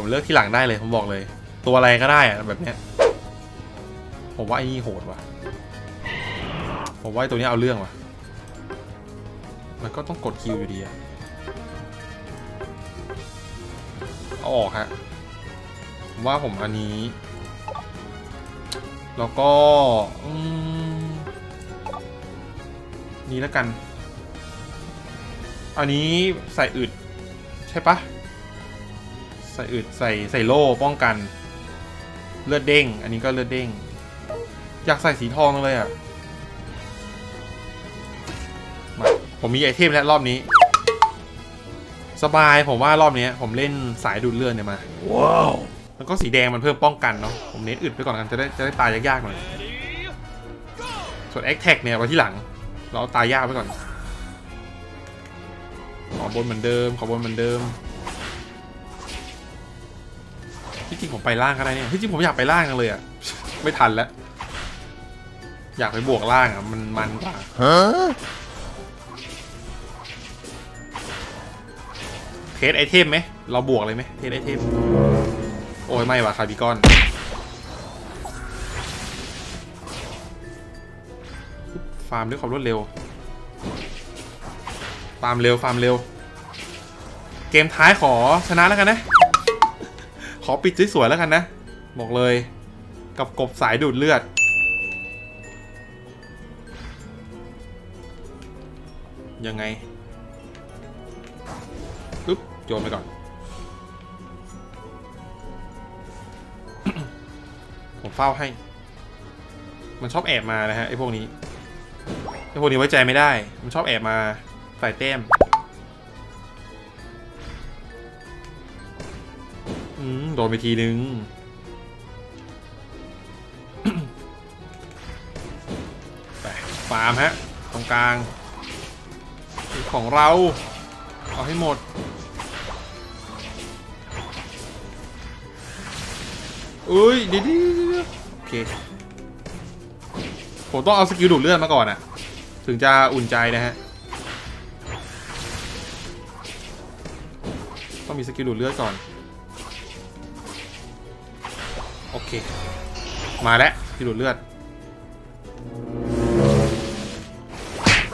ผมเลือกที่หลังได้เลย ผมบอกเลย ตัวอะไรก็ได้อะแบบเนี้ย ผมว่าไอ้นี่โหดว่ะ ผมว่าไอ้ตัวนี้เอาเรื่องว่ะ มันก็ต้องกดคิวอยู่ดีอะเอาออกฮะผมว่าผมอันนี้ แล้วก็นี้แล้วกัน อันนี้ใส่อึด ใช่ปะ ส่อึดใส่ใส่โล่ป้องกัน เลือดเด้ง อันนี้ก็เลือดเด้ง อยากใส่สีทองจังเลยอะมาผมมีไอเทมแล้วรอบนี้ สบายผมว่ารอบนี้ผมเล่นสายดูดเลือดเนี่ยมา ว้าว แล้วก็สีแดงมันเพิ่มป้องกันเนาะผมเน้นอึดไปก่อนกันจะได้จะได้ตายยากๆหน่อยส่วน a อ t แท็กเนี่ยไว้ที่หลัง เราเอาตายยากไปก่อนขอบนเหมือนเดิมขอบนเหมือนเดิม ที่จริงผมไปล่างก็ได้เนี่ยที่จริงผมอยากไปล่างจังเลยอะไม่ทันแล้ว อยากไปบวกล่างอะมันมันกว่าฮะเทสไอเทมไหม เราบวกเลยไหมเทสไอเทม โอ้ยไม่ว่ะคาร์บิกอนฟาร์มด้วยความรวดเร็ว ฟาร์มเร็ว ฟาร์มเร็ว เกมท้ายขอชนะแล้วกันนะ อปิดสวยๆแล้วกันนะ บอกเลย กับกบสายดูดเลือด ยังไงปึ๊บโยนไปก่อน ผมเฝ้าให้ มันชอบแอบมานะฮะไอ้พวกนี้ไอ้พวกนี้ไว้ใจไม่ได้ มันชอบแอบมาใส่แต้ม โดนไปทีนึง ไปฟาร์มฮะ ตรงกลาง ของเรา เอาให้หมด อุ้ยดี๋ยวๆโอเค ผมต้องเอาสกิลดูดเลือดมาก่อนอะถึงจะอุ่นใจนะฮะต้องมีสกิลดูดเลือดก่อน โอเค มาแล้วสกิลดูดเลือด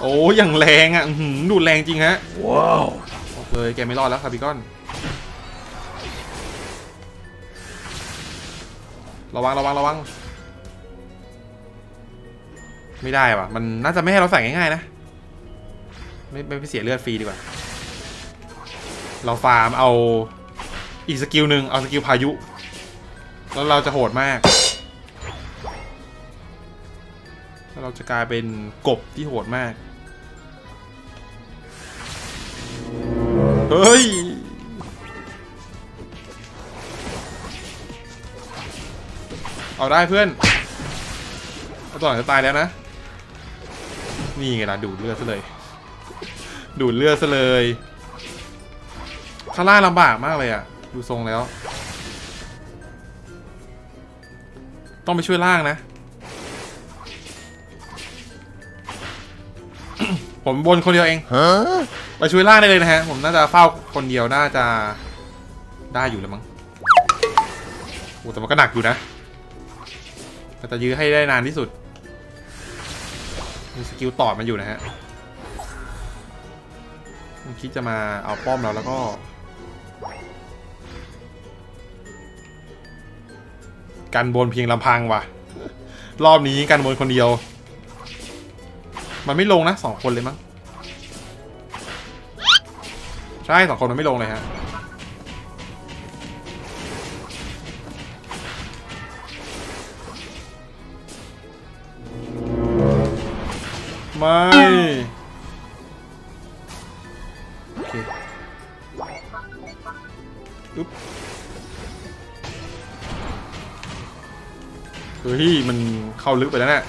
โอ้ยอย่างแรงอะอื้อหือดูดแรงจริงฮะ ว้าวบอกเลยแกไม่รอดแล้วคาร์บิกอน ระวังระวังระวัง ไม่ได้ว่ะ มันน่าจะไม่ให้เราใส่ง่ายๆนะ ไม่ไม่ไปเสียเลือดฟรีดีกว่า เราฟาร์มเอาอีกสกิลหนึ่งเอาสกิลพายุ แล้วเราจะโหดมาก แล้วเราจะกลายเป็นกบที่โหดมาก เฮ้ย เอาได้เพื่อนเอาตัวหลังจะตายแล้วนะ นี่ไงล่ะดูดเลือดซะเลย ดูดเลือดซะเลยข้างล่างลำบากมากเลยอะดูทรงแล้ว ต้องไปช่วยล่างนะ ผมบนคนเดียวเองไปช่วยล่างได้เลยนะฮะ ผมน่าจะเฝ้าคนเดียวน่าจะได้อยู่แล้วมั้งโอ้แต่มันก็หนักอยู่นะแต่จะยื้อให้ได้นานที่สุด มีสกิลต่อมันอยู่นะฮะมันคิดจะมาเอาป้อมเราแล้วก็ กันบนเพียงลำพังว่ะ รอบนี้กันบนคนเดียว มันไม่ลงนะสองคนเลยมั้ง ใช่สองคนมันไม่ลงเลยฮะไม่ ฮ้ยมันเข้าลึกไปแล้วเนี่ย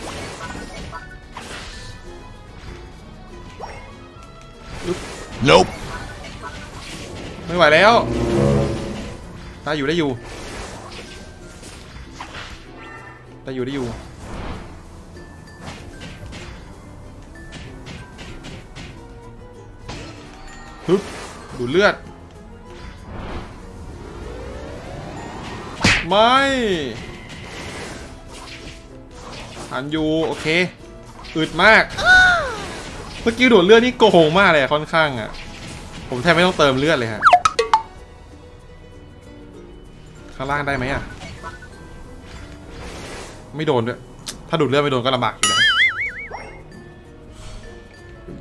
nope ไม่ไหวแล้วได้อยู่ได้อยู่ได้อยู่ได้อยู่ ฮึบดูดเลือด ไม่ หันอยู่โอเคอึดมากเมื่อกี้ดูดเลือดนี่โกงมากเลยค่อนข้างอะ ผมแทบไม่ต้องเติมเลือดเลยฮะข้างล่างได้ไหมอะ ไม่โดนด้วย ถ้าดูดเลือดไม่โดนก็ลำบากอยู่นะ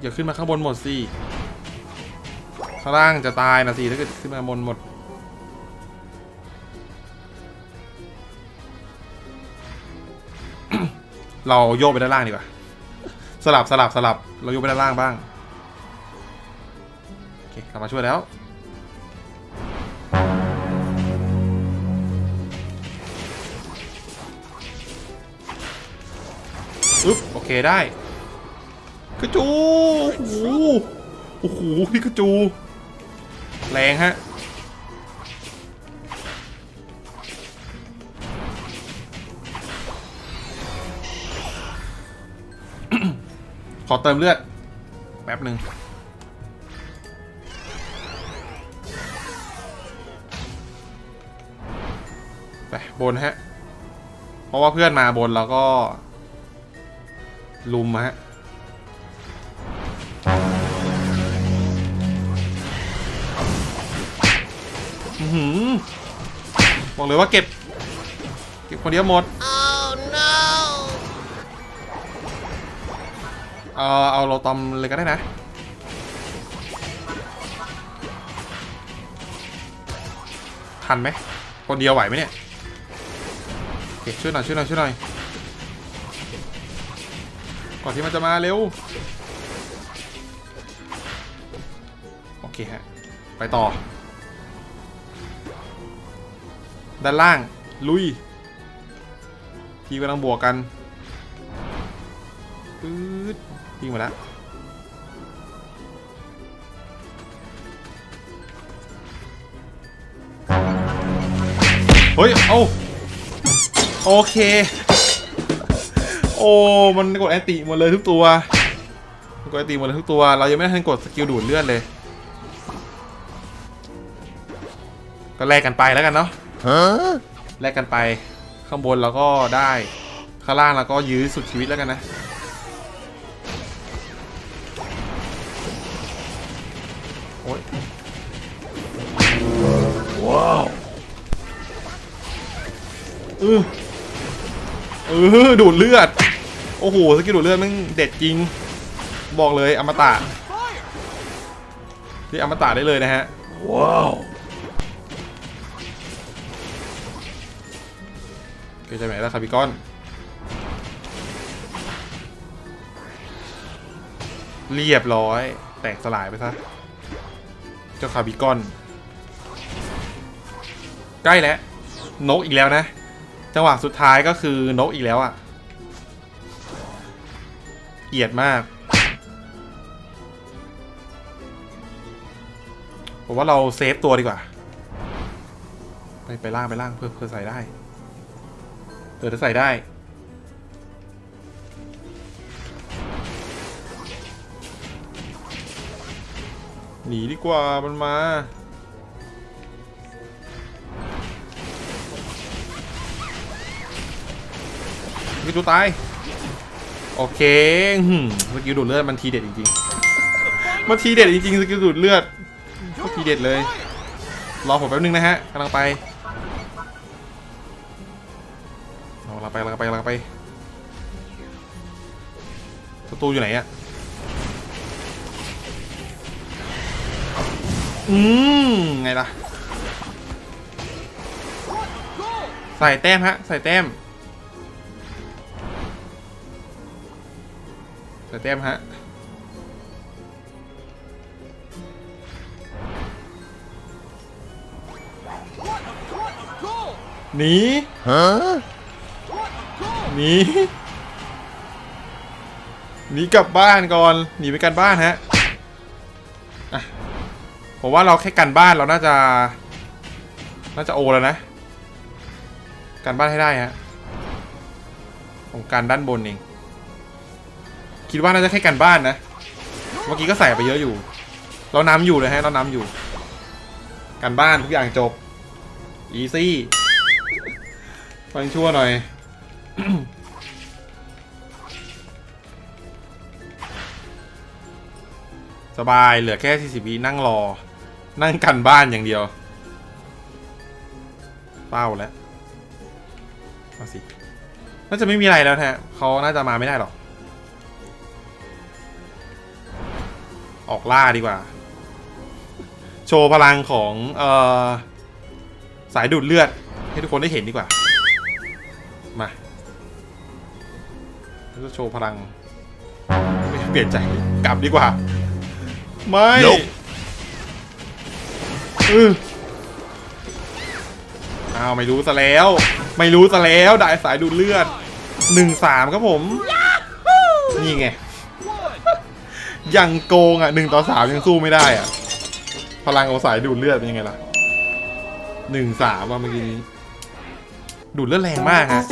อย่าขึ้นมาข้างบนหมดสิข้างล่างจะตายนะสิถ้าเกิดขึ้นมาบนหมด เราโยกไปด้านล่างดีกว่า สลับสลับสลับ เราโยกไปด้านล่างบ้าง โอเค กลับมาช่วยแล้ว อึ๊บ โอเคได้กระจู โอ้โห โอ้โห พี่กระจู แรงฮะ อเติมเลือด แป๊บหนึ่งไปบนฮะ เพราะว่าเพื่อนมาบนแล้วก็ ลุมฮะอือหือบอกเลยว่าเก็บ เก็บคนเดียวหมด เออเอาโรตอมเลยก็ได้นะ ทันไหมคนเดียวไหวไหมเนี่ยเช่วยหน่อยช่วยหน่อยช่วยหน่อยก่อนที่มันจะมาเร็ว โอเคฮะ ไปต่อ ด้านล่าง ลุย ทีกำลังบวกกัน ปื๊ดยิงมาแล้วเฮ้ย เอาโอเค โอ้ มันกดแอนติหมดเลยทุกตัวมันกดแอนติหมดเลยทุกตัว เรายังไม่ได้ทันกดสกิลดูดเลือดเลย ก็แลกกันไปแล้วกันเนาะ Huh? แลกกันไป ข้างบนเราก็ได้ ข้างล่างเราก็ยื้อสุดชีวิตแล้วกันนะ เออเออดูดเลือด โอ้โหสกิลดูดเลือดมันเด็ดจริง บอกเลยอมตะนี่อมตะได้เลยนะฮะ Wow. เกยใจไหมแล้วครับพี่ก้อน เรียบร้อย แตกสลายไปซะ เจ้าคาร์บิกอน ใกล้แล้ว นกอีกแล้วนะ จังหวะสุดท้ายก็คือนกอีกแล้วอะ่ะเกียดมาก ผมว่าเราเซฟตัวดีกว่า ไปไปล่างไปล่างเพื่อเพื่อใส่ได้เออถ้าใส่ได้หนีดีกว่ามันมา มีตัวตาย โอเคหืมสกิลดูดเลือดมันทีเด็ดจริงๆมันทีเด็ดจริงๆสกิลดูดเลือดก็ทีเด็ดเลย รอผมแป๊บนึงนะฮะกำลังไปเรากำลังไปกำลังไปกำลังไปประตูอยู่ไหนอะอืมไงล่ะ ใส่แต้มฮะ ใส่แต้ม ใส่แต้มฮะหนี Huh? หนีหนีกลับบ้านก่อนหนีไปกันบ้านฮะอะผมว่าเราแค่กันบ้านเราน่าจะ น่าจะโอแล้วนะ กันบ้านให้ได้ฮะผมการด้านบนเอง คิดว่าน่าจะแค่กันบ้านนะ เมื่อกี้ก็ใส่ไปเยอะอยู่ เราน้ำอยู่เลยฮะ เราน้ำอยู่ กันบ้านทุกอย่างจบ อีซี่ฟังชั่วหน่อยสบายเหลือแค่40วินั่งรอ นั่งกันบ้านอย่างเดียวเป้าแล้วเอาสิ น่าจะไม่มีอะไรแล้วฮะเขาน่าจะมาไม่ได้หรอก ออกล่าดีกว่า โชว์พลังของเอ่อสายดูดเลือด ให้ทุกคนได้เห็นดีกว่า มาแล้วจะโชว์พลังไม่เปลี่ยนใจกลับดีกว่า ไม่ Nope เอออ้าวไม่รู้ซะแล้ว ไม่รู้ซะแล้วได้สายดูดเลือดหนึ่งสามครับผม นี่ไง ยังโกงอะหนึ่งต่อสามยังสู้ไม่ได้อะ พลังของสายดูดเลือดเป็นยังไงล่ะหนึ่งสามว่าเมื่อกี้นี้ ดูดเลือดแรงมากฮะ